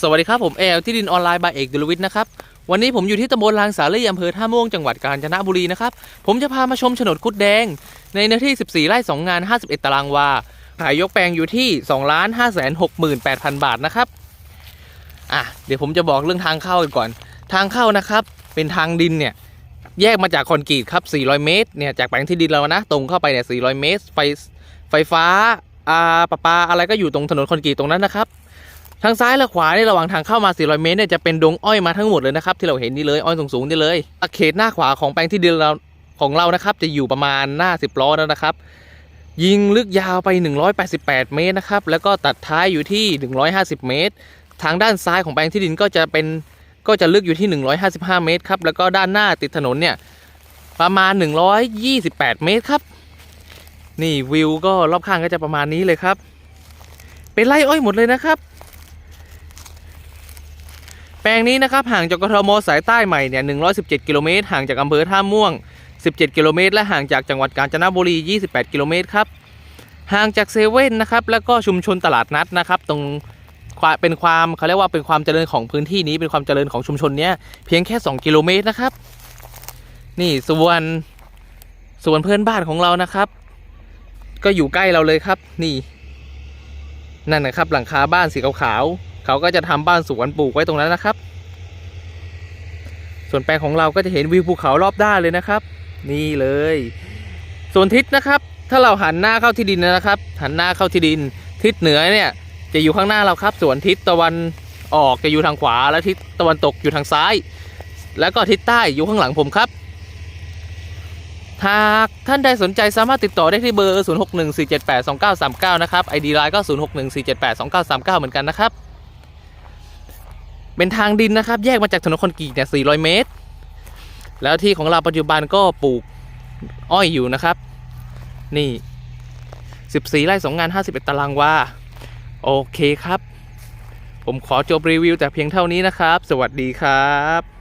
สวัสดีครับ ผมแอลที่ดินออนไลน์บายเอกดุลวิทย์นะครับ วันนี้ผมอยู่ที่ตำบลลางสาลีอำเภอท่าม่วงจังหวัดกาญจนบุรีนะครับ ผมจะพามาชมโฉนดคุดแดง ในเนื้อที่ 14 ไร่ 2 งาน 51 ตารางวา ขายยกแปลงอยู่ที่2ล้าน5 6 8 0 0 0 บาทนะครับอะเดี๋ยวผมจะบอกเรื่องทางเข้ากันก่อน ทางเข้านะครับ เป็นทางดินเนี่ยแยกมาจากคอนกรีตครับ 400 เมตรเนี่ยจากแปลงที่ดินเรานะ ตรงเข้าไปเนี่ย 400 เมตร ไฟไฟฟ้าอ่าประปาอะไรก็อยู่ตรงถนนคอนกรีตตรงนั้นนะครับ ทางซ้ายและขวาในระหว่างทางเข้ามา 400 เมตรเนี่ยจะเป็นดงอ้อยมาทั้งหมดเลยนะครับ ที่เราเห็นนี่เลยอ้อยสูงๆนี่เลยเขตหน้าขวาของแปลงที่ดินเราของเรานะครับ จะอยู่ประมาณหน้า 10 ล้อแล้วนะครับ ยิงลึกยาวไป 188 เมตรนะครับแล้วก็ตัดท้ายอยู่ที่ 150 เมตร ทางด้านซ้ายของแปลงที่ดินก็จะเป็นก็จะลึกอยู่ที่ 155 เมตรครับแล้วก็ด้านหน้าติดถนนเนี่ยประมาณ 128 เมตรครับ นี่วิวก็รอบข้างก็จะประมาณนี้เลยครับ เป็นไร่อ้อยหมดเลยนะครับ แปลงนี้นะครับห่างจากกทมสายใต้ใหม่เนี่ย 117 กิโลเมตรห่างจากอำเภอท่าม่วง 17 กิโลเมตร และห่างจากจังหวัดกาญจนบุรี 28 กิโลเมตรครับ ห่างจากเซเว่นนะครับ แล้วก็ชุมชนตลาดนัดนะครับ ตรงเป็นความเขาเรียกว่าเป็นความเจริญของพื้นที่นี้ เป็นความเจริญของชุมชนเนี้ยเพียงแค่ 2 กิโลเมตรนะครับ นี่ส่วนส่วนเพื่อนบ้านของเรานะครับ ก็อยู่ใกล้เราเลยครับ นี่ นั่นนะครับหลังคาบ้านสีขาวๆ เขาก็จะทำบ้านสวนปลูกไว้ตรงนั้นนะครับ ส่วนแปลงของเราก็จะเห็นวิวภูเขารอบด้านเลยนะครับ นี่เลย ส่วนทิศนะครับ ถ้าเราหันหน้าเข้าที่ดินนะครับ หันหน้าเข้าที่ดิน ทิศเหนือเนี่ยจะอยู่ข้างหน้าเราครับ ส่วนทิศตะวันออกจะอยู่ทางขวา และทิศตะวันตกอยู่ทางซ้าย แล้วก็ทิศใต้อยู่ข้างหลังผมครับหากท่านใดสนใจสามารถติดต่อได้ที่เบอร์ 0614782939 นะครับ ID ไลน์ก็ 0614782939 เหมือนกันนะครับ เป็นทางดินนะครับ แยกมาจากถนนคอนกรีตเนี่ย400 เมตร แล้วที่ของเราปัจจุบันก็ปลูกอ้อยอยู่นะครับ นี่ 14 ไร่2งาน 51 ตารางวา โอเคครับ ผมขอจบรีวิวแต่เพียงเท่านี้นะครับ สวัสดีครับ